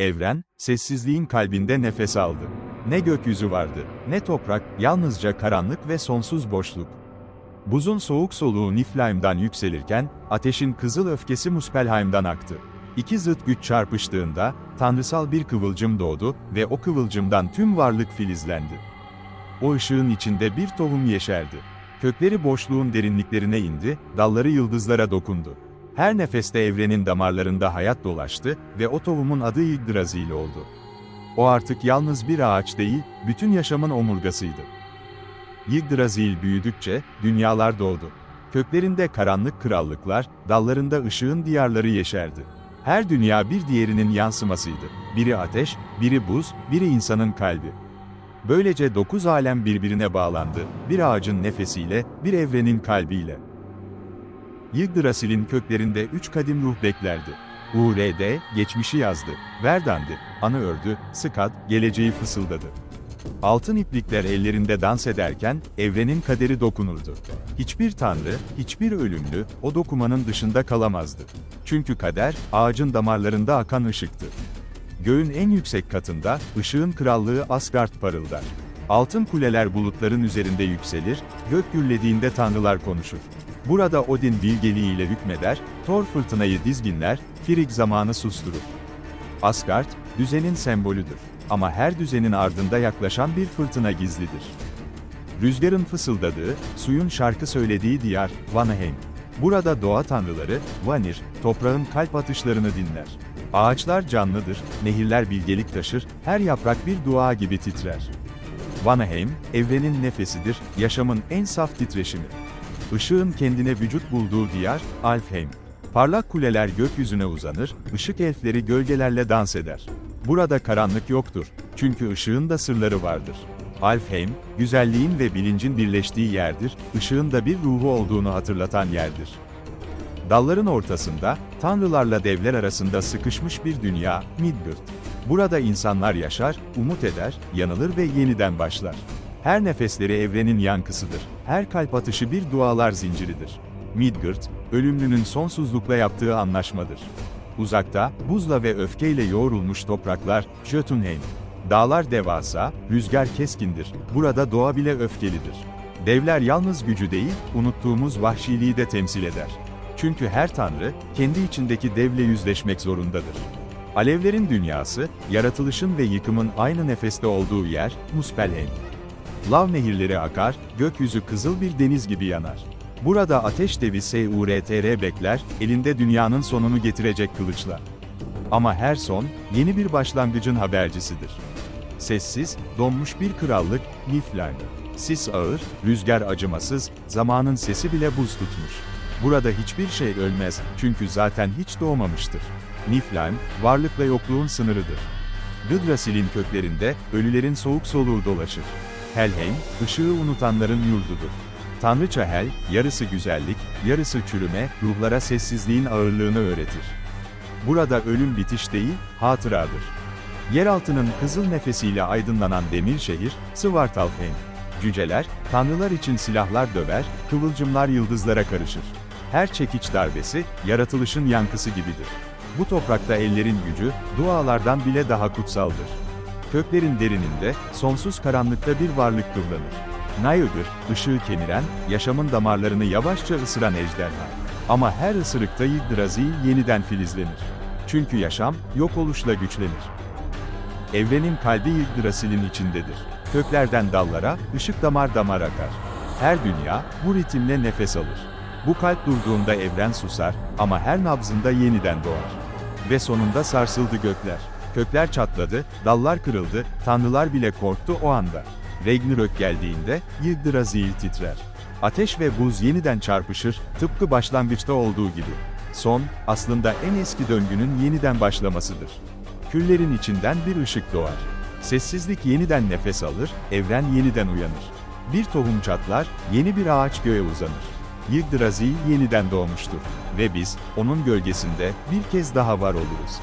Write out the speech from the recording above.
Evren, sessizliğin kalbinde nefes aldı. Ne gökyüzü vardı, ne toprak, yalnızca karanlık ve sonsuz boşluk. Buzun soğuk soluğu Niflheim'dan yükselirken, ateşin kızıl öfkesi Muspelheim'dan aktı. İki zıt güç çarpıştığında, tanrısal bir kıvılcım doğdu ve o kıvılcımdan tüm varlık filizlendi. O ışığın içinde bir tohum yeşerdi. Kökleri boşluğun derinliklerine indi, dalları yıldızlara dokundu. Her nefeste evrenin damarlarında hayat dolaştı ve o tohumun adı Yggdrasil oldu. O artık yalnız bir ağaç değil, bütün yaşamın omurgasıydı. Yggdrasil büyüdükçe, dünyalar doğdu. Köklerinde karanlık krallıklar, dallarında ışığın diyarları yeşerdi. Her dünya bir diğerinin yansımasıydı. Biri ateş, biri buz, biri insanın kalbi. Böylece dokuz alem birbirine bağlandı, bir ağacın nefesiyle, bir evrenin kalbiyle. Yggdrasil'in köklerinde üç kadim ruh beklerdi. URD, geçmişi yazdı. Verdandi, anı ördü, Skad, geleceği fısıldadı. Altın iplikler ellerinde dans ederken, evrenin kaderi dokunurdu. Hiçbir tanrı, hiçbir ölümlü, o dokumanın dışında kalamazdı. Çünkü kader, ağacın damarlarında akan ışıktı. Göğün en yüksek katında, ışığın krallığı Asgard parıldar. Altın kuleler bulutların üzerinde yükselir, gök gürlediğinde tanrılar konuşur. Burada Odin bilgeliğiyle hükmeder, Thor fırtınayı dizginler, Frigg zamanı susturur. Asgard, düzenin sembolüdür. Ama her düzenin ardında yaklaşan bir fırtına gizlidir. Rüzgarın fısıldadığı, suyun şarkı söylediği diyar, Vanaheim. Burada doğa tanrıları, Vanir, toprağın kalp atışlarını dinler. Ağaçlar canlıdır, nehirler bilgelik taşır, her yaprak bir dua gibi titrer. Vanaheim, evrenin nefesidir, yaşamın en saf titreşimi. Işığın kendine vücut bulduğu diyar, Alfheim. Parlak kuleler gökyüzüne uzanır, ışık elfleri gölgelerle dans eder. Burada karanlık yoktur, çünkü ışığın da sırları vardır. Alfheim, güzelliğin ve bilincin birleştiği yerdir, ışığın da bir ruhu olduğunu hatırlatan yerdir. Dalların ortasında, tanrılarla devler arasında sıkışmış bir dünya, Midgard. Burada insanlar yaşar, umut eder, yanılır ve yeniden başlar. Her nefesleri evrenin yankısıdır. Her kalp atışı bir dualar zinciridir. Midgard, ölümlünün sonsuzlukla yaptığı anlaşmadır. Uzakta, buzla ve öfkeyle yoğrulmuş topraklar, Jötunheim. Dağlar devasa, rüzgar keskindir. Burada doğa bile öfkelidir. Devler yalnız gücü değil, unuttuğumuz vahşiliği de temsil eder. Çünkü her tanrı, kendi içindeki devle yüzleşmek zorundadır. Alevlerin dünyası, yaratılışın ve yıkımın aynı nefeste olduğu yer, Muspelheim. Lav nehirleri akar, gökyüzü kızıl bir deniz gibi yanar. Burada ateş devi SURTR bekler, elinde dünyanın sonunu getirecek kılıçla. Ama her son, yeni bir başlangıcın habercisidir. Sessiz, donmuş bir krallık, Niflheim. Sis ağır, rüzgar acımasız, zamanın sesi bile buz tutmuş. Burada hiçbir şey ölmez, çünkü zaten hiç doğmamıştır. Niflheim, varlıkla yokluğun sınırıdır. Yggdrasil'in köklerinde, ölülerin soğuk soluğu dolaşır. Helheim, ışığı unutanların yurdudur. Tanrıça Hel, yarısı güzellik, yarısı çürüme, ruhlara sessizliğin ağırlığını öğretir. Burada ölüm bitiş değil, hatıradır. Yeraltının kızıl nefesiyle aydınlanan demir şehir, Svartalfheim. Cüceler, tanrılar için silahlar döver, kıvılcımlar yıldızlara karışır. Her çekiç darbesi, yaratılışın yankısı gibidir. Bu toprakta ellerin gücü, dualardan bile daha kutsaldır. Köklerin derininde, sonsuz karanlıkta bir varlık kıvranır. Nayıgır, ışığı kemiren, yaşamın damarlarını yavaşça ısıran ejderha. Ama her ısırıkta Yggdrasil yeniden filizlenir. Çünkü yaşam, yok oluşla güçlenir. Evrenin kalbi Yggdrasil'in içindedir. Köklerden dallara, ışık damar damar akar. Her dünya, bu ritimle nefes alır. Bu kalp durduğunda evren susar, ama her nabzında yeniden doğar. Ve sonunda sarsıldı gökler. Kökler çatladı, dallar kırıldı, tanrılar bile korktu o anda. Ragnarök geldiğinde, Yggdrasil titrer. Ateş ve buz yeniden çarpışır, tıpkı başlangıçta olduğu gibi. Son, aslında en eski döngünün yeniden başlamasıdır. Küllerin içinden bir ışık doğar. Sessizlik yeniden nefes alır, evren yeniden uyanır. Bir tohum çatlar, yeni bir ağaç göğe uzanır. Yggdrasil yeniden doğmuştur. Ve biz, onun gölgesinde, bir kez daha var oluruz.